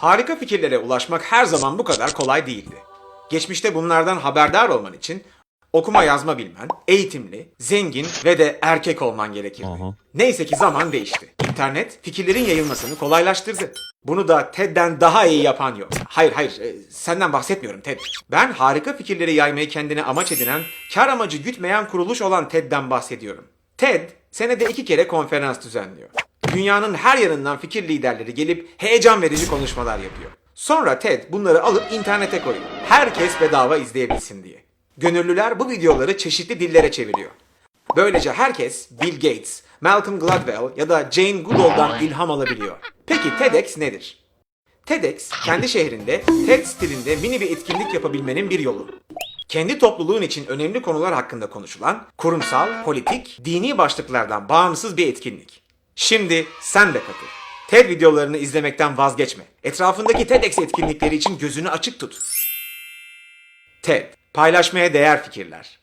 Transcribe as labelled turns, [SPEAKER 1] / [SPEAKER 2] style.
[SPEAKER 1] Harika fikirlere ulaşmak her zaman bu kadar kolay değildi. Geçmişte bunlardan haberdar olman için okuma yazma bilmen, eğitimli, zengin ve de erkek olman gerekirdi.
[SPEAKER 2] Aha.
[SPEAKER 1] Neyse ki zaman değişti. İnternet fikirlerin yayılmasını kolaylaştırdı. Bunu da TED'den daha iyi yapan yok. Hayır hayır e, senden bahsetmiyorum TED. Ben harika fikirleri yaymayı kendine amaç edinen, kar amacı gütmeyen kuruluş olan TED'den bahsediyorum. TED senede iki kere konferans düzenliyor. Dünyanın her yanından fikir liderleri gelip heyecan verici konuşmalar yapıyor. Sonra TED bunları alıp internete koyuyor. Herkes bedava izleyebilsin diye. Gönüllüler bu videoları çeşitli dillere çeviriyor. Böylece herkes Bill Gates, Malcolm Gladwell ya da Jane Goodall'dan ilham alabiliyor. Peki TEDx nedir? TEDx, kendi şehrinde TED stilinde mini bir etkinlik yapabilmenin bir yolu. Kendi topluluğun için önemli konular hakkında konuşulan, kurumsal, politik, dini başlıklardan bağımsız bir etkinlik. Şimdi sen de katıl. TED videolarını izlemekten vazgeçme. Etrafındaki TEDx etkinlikleri için gözünü açık tut. TED, paylaşmaya değer fikirler.